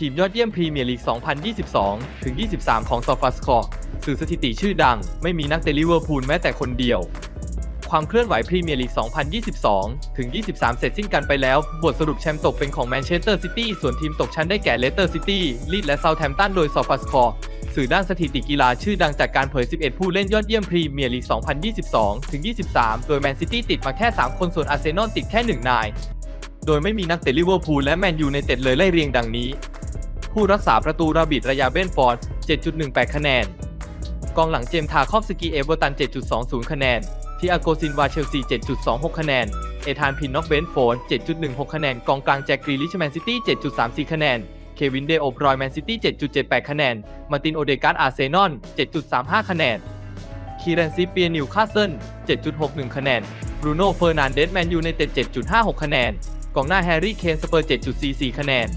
ทีมยอดเยี่ยมพรีเมียร์ลีก 2022 ถึง 23 ของ SofaScore สื่อสถิติชื่อดัง ไม่มีนักเตะลิเวอร์พูลแม้แต่คนเดียว ความเคลื่อนไหวพรีเมียร์ลีก 2022 ถึง 23 เสร็จสิ้นกันไปแล้ว บทสรุปแชมป์ตกเป็นของแมนเชสเตอร์ซิตี้ ส่วนทีมตกชั้นได้แก่เลสเตอร์ซิตี้ ลีดและเซาแ h ม p ตันโดย SofaScore สื่อด้านสถิติกีฬาชื่อดังจากการเผย 11 ผู้เล่นยอดเยี่ยมพรีเมียร์ลีก 2022 ถึง 23 โดยแมนซิตี้ติดมาแค่ 3 คน ส่วนอาร์เซนอลติดแค่ 1 นาย โดยไม่มีนักเตะลิเวอร์พูลและแมนยูในเต็ดเลยไล่เรียงดังนี้ ผู้รักษาประตูราบิดระยาเบนฟอร์ด 7.18 คะแนน กองหลังเจมส์ทาคอฟสกีเอเวอร์ตัน 7.20 คะแนนทีอาโกซินวาเชลซี 7.26 คะแนน เอธานพินน็อกเบนโฟน7.16 คะแนน กองกลางแจ็คกรีลิชแมนซิตี้ 7.34 คะแนน เควินเดโอบรอยแมนซิตี้ 7.78 คะแนน มาร์ตินโอเดการ์ดอาร์เซนอล 7.35 คะแนน คีเรนซิเปียนิวคาสเซิล 7.61 คะแนน บรูโน่เฟอร์นันเดสแมนยูในเต็ด7.56 คะแนน กองหน้าแฮร์รี่เคนสเปอร์ 7.44 คะแนน